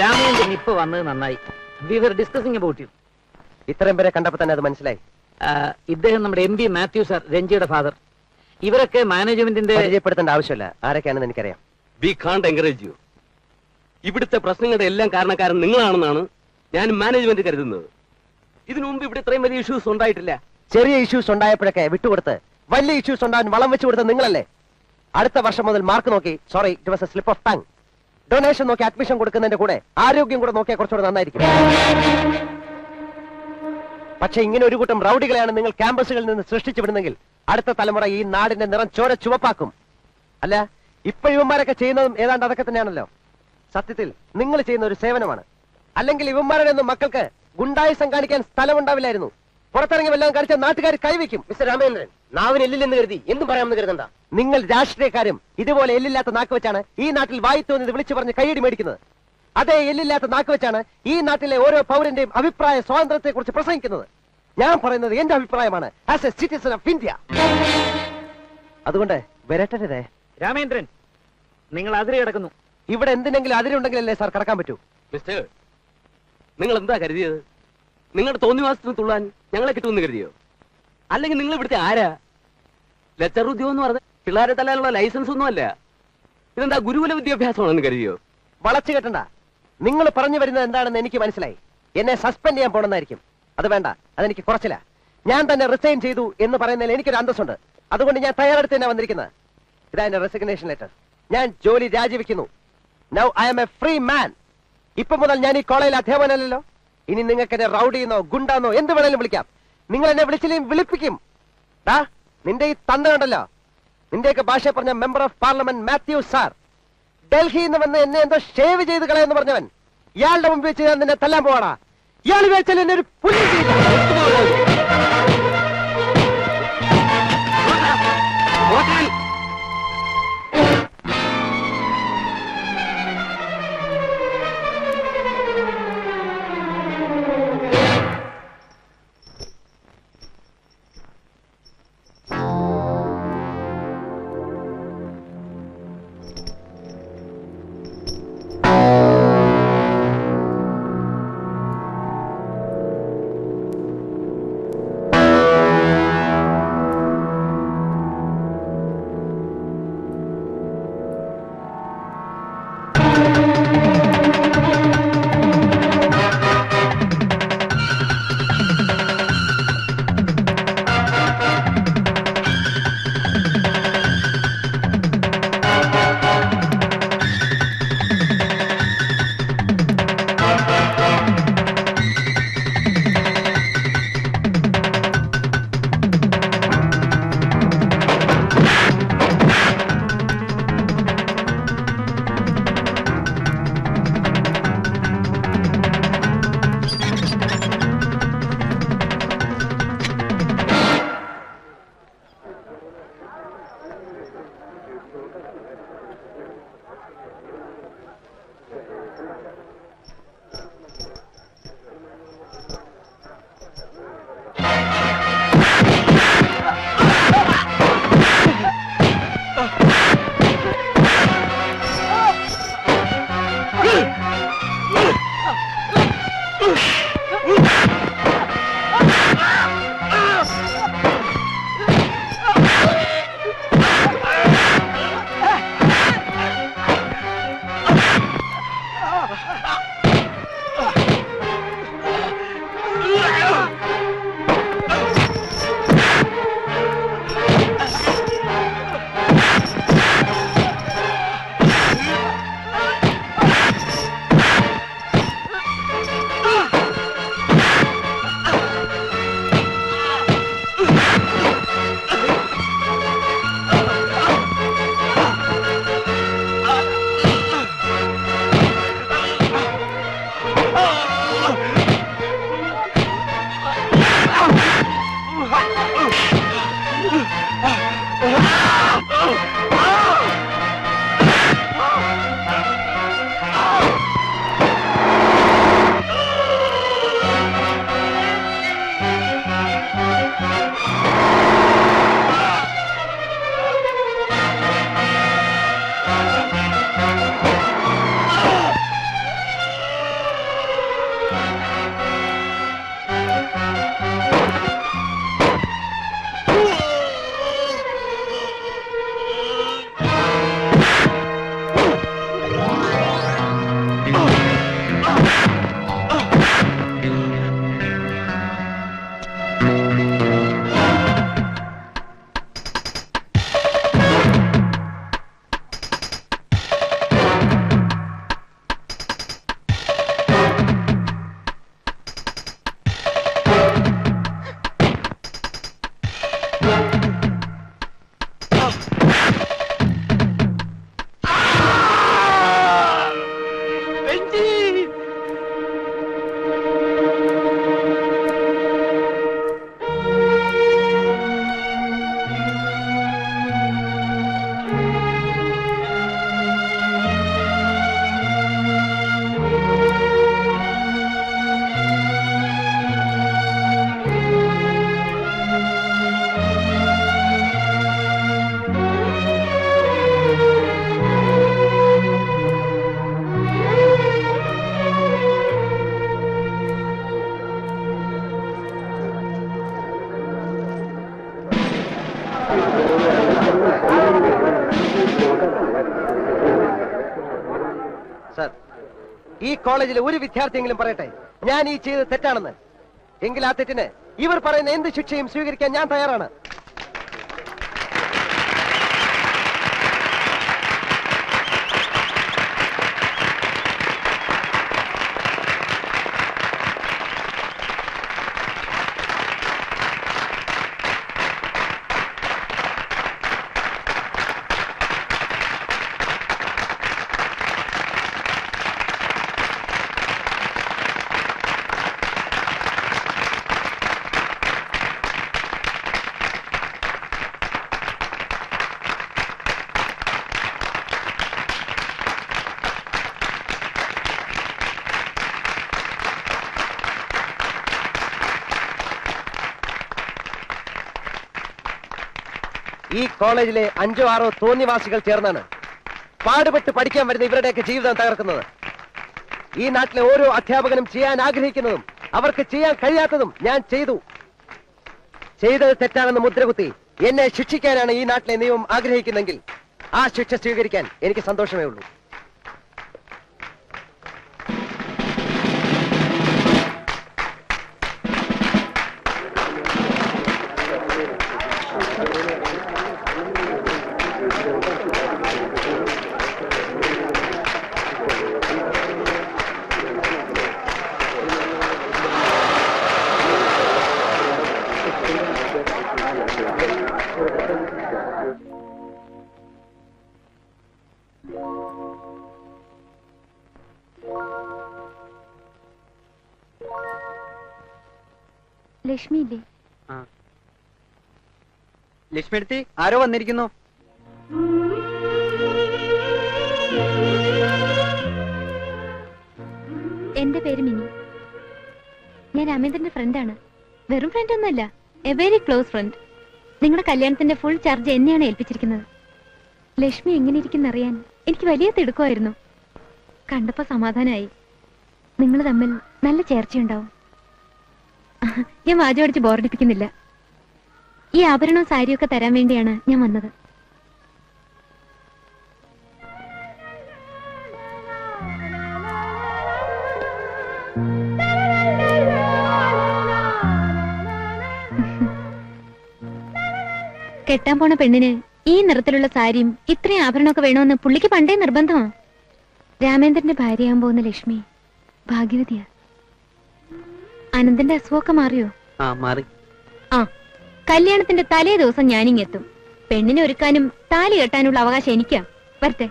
രാമേന്ദ്രൻ ഇപ്പൊ വന്നത് നന്നായി. We were discussing about you ഇത്രയും പേരെ കണ്ടപ്പോ തന്നെ അത് മനസ്സിലായി. ഇദ്ദേഹം നമ്മുടെ എം പി മാത്യു സാർ രഞ്ജിയുടെ ഫാദർ ഇവരൊക്കെ മാനേജ്മെന്റിന്റെ പരിചയപ്പെടുത്തേണ്ട ആവശ്യമില്ല. ആരൊക്കെയാണെന്ന് എനിക്കറിയാം. വി കാണ്ട് എൻകറേജ് യു ഇവിടുത്തെ പ്രശ്നങ്ങളുടെ എല്ലാം കാരണക്കാരൻ നിങ്ങളാണെന്നാണ് ഞാൻ മാനേജ്മെന്റ് കരുതുന്നത്. ഇതിനു മുമ്പ് ഇവിടെ ഇത്രയും വലിയ ഇഷ്യൂസ് ഉണ്ടായിട്ടില്ല. ചെറിയ ഇഷ്യൂസ് ഉണ്ടായപ്പോഴൊക്കെ വിട്ടുകൊടുത്ത് വലിയ ഇഷ്യൂസ് ഉണ്ടാകാൻ വളം വെച്ചു കൊടുത്ത നിങ്ങളല്ലേ? അടുത്ത വർഷം മുതൽ മാർക്ക് നോക്കി. Sorry it was a slip of tongue donation നോക്കി അഡ്മിഷൻ കൊടുക്കുന്നതിന്റെ കൂടെ ആരോഗ്യം കൂടെ നോക്കിയാൽ കുറച്ചുകൂടെ നന്നായിരിക്കും. പക്ഷെ ഇങ്ങനെ ഒരു കൂട്ടം റൗഡികളെയാണ് നിങ്ങൾ ക്യാമ്പസുകളിൽ നിന്ന് സൃഷ്ടിച്ചു വിടുന്നെങ്കിൽ അടുത്ത തലമുറ ഈ നാടിന്റെ നിറം ചോര ചുവപ്പാക്കും. അല്ല ഇപ്പൊ ഇവന്മാരൊക്കെ ചെയ്യുന്നതും ഏതാണ്ട് അതൊക്കെ തന്നെയാണല്ലോ. സത്യത്തിൽ നിങ്ങൾ ചെയ്യുന്ന ഒരു സേവനമാണ്. അല്ലെങ്കിൽ ഇവന്മാരുടെ ഒന്നും മക്കൾക്ക് ഗുണ്ടായുസം കാണിക്കാൻ സ്ഥലമുണ്ടാവില്ലായിരുന്നു. പുറത്തിറങ്ങി വല്ലതും കാണിച്ച നാട്ടുകാർ കൈവയ്ക്കും മിസ്റ്റർ രാമേന്ദ്രൻ നാവിന് എല്ലില്ലെന്ന് കരുതി എന്തും പറയാമെന്ന് കരുതണ്ട. നിങ്ങൾ രാഷ്ട്രീയക്കാരും ഇതുപോലെ എല്ലില്ലാത്ത നാക്ക് വെച്ചാണ് ഈ നാട്ടിൽ വായി തോന്നിയത് വിളിച്ചു പറഞ്ഞ് കൈയടി മേടിക്കുന്നത്. അതേ എല്ലില്ലാത്ത നാക്ക് വെച്ചാണ് ഈ നാട്ടിലെ ഓരോ പൗരന്റെയും അഭിപ്രായ സ്വാതന്ത്ര്യത്തെ കുറിച്ച് പ്രസംഗിക്കുന്നത്. ഞാൻ പറയുന്നത് എന്റെ അഭിപ്രായമാണ് as a citizen of India അതുകൊണ്ട് വരട്ടെ രാമേന്ദ്രൻ നിങ്ങൾ അതിരി കിടക്കുന്നു. ഇവിടെ എന്തിനെങ്കിലും അതിരി ഉണ്ടെങ്കിലല്ലേ സാർ കടക്കാൻ പറ്റൂ. മിസ്റ്റർ നിങ്ങൾ എന്താ കരുതിയത്? നിങ്ങളുടെ തോന്നിവാസത്തിന് തുള്ളാൻ ഞങ്ങളെ കിട്ടുമെന്ന് കരുതിയോ? അല്ലെങ്കിൽ നിങ്ങൾ ഇവിടുത്തെ ആരാ? ലെക്ചർ ഉദ്യോഗം എന്ന് പറഞ്ഞ പിള്ളേരെ തല്ലാനുള്ള ലൈസൻസ് ഒന്നും അല്ല. ഇതെന്താ ഗുരുകുല വിദ്യാഭ്യാസമാണെന്ന് കരുതിയോ? വളച്ചു കെട്ടണ്ട. നിങ്ങൾ പറഞ്ഞു വരുന്നത് എന്താണെന്ന് എനിക്ക് മനസ്സിലായി. എന്നെ സസ്പെൻഡ് ചെയ്യാൻ പോണെന്നായിരിക്കും. അത് വേണ്ട. അതെനിക്ക് കുറച്ചില്ല ഞാൻ തന്നെ റിസൈൻ ചെയ്തു എന്ന് പറയുന്നതിൽ എനിക്കൊരു അന്തസ്സുണ്ട്. അതുകൊണ്ട് ഞാൻ തയ്യാറെടുത്ത് തന്നെ വന്നിരിക്കുന്നത്. ഇതാ എന്റെ റെസിഗ്നേഷൻ ലെറ്റർ ഞാൻ ജോലി രാജിവെക്കുന്നു. Now I am a free man ഇപ്പൊ മുതൽ ഞാൻ ഈ കോളേജിൽ അധ്യാപകനല്ലോ ഇനി നിങ്ങൾക്ക് എന്നെ റൗഡിന്നോ ഗുണ്ടാന്നോ എന്ത് വേണേലും വിളിക്കാം. നിങ്ങൾ എന്നെ വിളിച്ചില്ലെങ്കിൽ വിളിപ്പിക്കും. ഡാ നിന്റെ ഈ തന്ത കണ്ടല്ലോ? നിന്റെയൊക്കെ ഭാഷ പറഞ്ഞ member of parliament Mathew sir ഡൽഹിയിൽ നിന്ന് വന്ന് എന്നെ എന്തോ ഷേവ് ചെയ്ത് കളയെന്ന് പറഞ്ഞവൻ. ഇയാളുടെ മുമ്പിൽ വെച്ച് ഞാൻ നിന്നെ തല്ലാൻ പോവാടാ. ഇയാൾ വിചാരിച്ചാൽ എന്നെ ഒരു പുല്ല് സർ ഈ കോളേജിലെ ഒരു വിദ്യാർത്ഥിയെങ്കിലും പറയട്ടെ. ഞാൻ ഈ ചെയ്തത് തെറ്റാണെന്ന്. എങ്കിൽ ആ തെറ്റിന് ഇവർ പറയുന്ന എന്ത് ശിക്ഷയും സ്വീകരിക്കാൻ ഞാൻ തയ്യാറാണ്. ഈ കോളേജിലെ അഞ്ചോ ആറോ തോന്നിവാസികൾ ചേർന്നാണ് പാടുപെട്ട് പഠിക്കാൻ വരുന്ന ഇവരുടെയൊക്കെ ജീവിതം തകർക്കുന്നത്. ഈ നാട്ടിലെ ഓരോ അധ്യാപകനും ചെയ്യാൻ ആഗ്രഹിക്കുന്നതും അവർക്ക് ചെയ്യാൻ കഴിയാത്തതും ഞാൻ ചെയ്തു. ചെയ്തത് തെറ്റാണെന്ന് മുദ്രകുത്തി എന്നെ ശിക്ഷിക്കാനാണ് ഈ നാട്ടിലെ നിയമം ആഗ്രഹിക്കുന്നെങ്കിൽ ആ ശിക്ഷ സ്വീകരിക്കാൻ എനിക്ക് സന്തോഷമേ ഉള്ളൂ. ലക്ഷ്മി ഇല്ലേ ലക്ഷ്മി എടുത്തി ആരോ വന്നിരിക്കുന്നു? എന്റെ പേര് മിനി. ഞാൻ രാമേന്ദ്രന്റെ ഫ്രണ്ടാണ് വെറും ഫ്രണ്ട് ഒന്നല്ല എ വെരി ക്ലോസ് ഫ്രണ്ട് നിങ്ങളുടെ കല്യാണത്തിന്റെ ഫുൾ ചാർജ് എന്നെയാണ് ഏൽപ്പിച്ചിരിക്കുന്നത്. ലക്ഷ്മി എങ്ങനെ ഇരിക്കുന്ന അറിയാൻ എനിക്ക് വലിയ തിടുക്കമായിരുന്നു. കണ്ടപ്പോ സമാധാനമായി. നിങ്ങൾ തമ്മിൽ നല്ല ചേർച്ചയുണ്ടാവും. ഞാൻ വാചമടിച്ച് ബോറടിപ്പിക്കുന്നില്ല. ഈ ആഭരണവും സാരിയൊക്കെ തരാൻ വേണ്ടിയാണ് ഞാൻ വന്നത്. കെട്ടാൻ പോണ പെണ്ണിന് ഈ നിറത്തിലുള്ള സാരിയും ഇത്രയും ആഭരണമൊക്കെ വേണമെന്ന് പുള്ളിക്ക് പണ്ടേ നിർബന്ധമാ. രാമേന്ദ്രന്റെ ഭാര്യയാകാൻ പോകുന്ന ലക്ഷ്മി ഭാഗ്യവതിയാ. അനന്തന്റെ അസുഖമൊക്കെ മാറിയോ? ആ മാറി. ആ കല്യാണത്തിന്റെ തലേ ദിവസം ഞാനിങ്ങെത്തും. പെണ്ണിനെ ഒരുക്കാനും താലി കെട്ടാനുള്ള അവകാശം എനിക്കാ. വരട്ടെ.